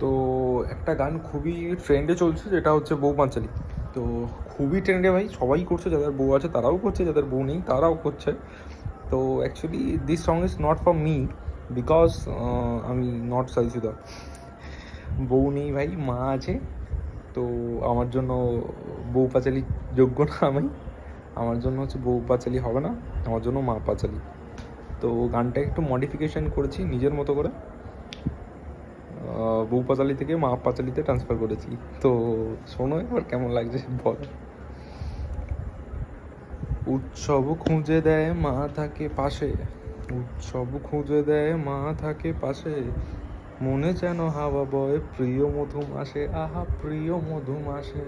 তো একটা গান খুবই ট্রেন্ডে চলছে, যেটা হচ্ছে বউ পাঁচালি তো খুবই ট্রেন্ডে ভাই, সবাই করছে, যাদের বউ আছে তারাও করছে, যাদের বউ নেই তারাও করছে। তো actually this song is not for me because আমি নট সাইজুদা বউ নেই ভাই, মা আছে, তো আমার জন্য বউ পাঁচালি যোগ্য না আমি। আমার জন্য হচ্ছে বউ পাঁচালি হবে না, আমার জন্য মা পাঁচালি। তো গানটা একটু মডিফিকেশন করেছি নিজের মতো করে। বউ পাঁচালি থেকে মা পাঁচালিতে ট্রান্সফার করেছি। তো শোনো এবার কেমন লাগছে বল। উৎসব খুঁজে দেয় মা থাকে পাশে। উৎসব খুঁজে দেয় মা থাকে পাশে। মনে যেন হাওয়া বয়, প্রিয় মধু মাসে আহা প্রিয় মধু মাসে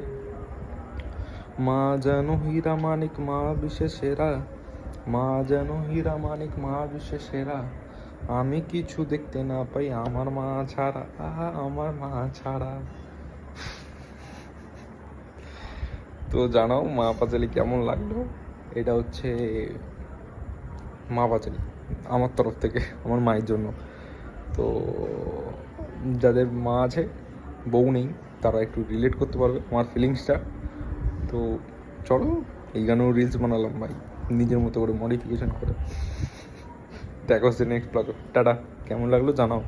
মা যেন হীরা মানিক মা বিশেষ সেরা। মা যেন হীরা মানিক মা বিশেষ সেরা। আমি কিছু দেখতে না পাই আমার মা ছাড়া। আহা, আমার মা ছাড়া। তো জানাও, মা পাঁচালি কেমন লাগল? এটা হচ্ছে মা পাঁচালি, আমার তরফ থেকে, আমার মায়ের জন্য। তো যাদের মা আছে, বউ নেই, তারা একটু রিলেট করতে পারবে আমার ফিলিংসটা তো চলো এই গানেও রিলস বানালাম ভাই, নিজের মতো করে মডিফিকেশন করে। দেখা হচ্ছে নেক্সট ব্লগে টাটা কেমন লাগল জানাও।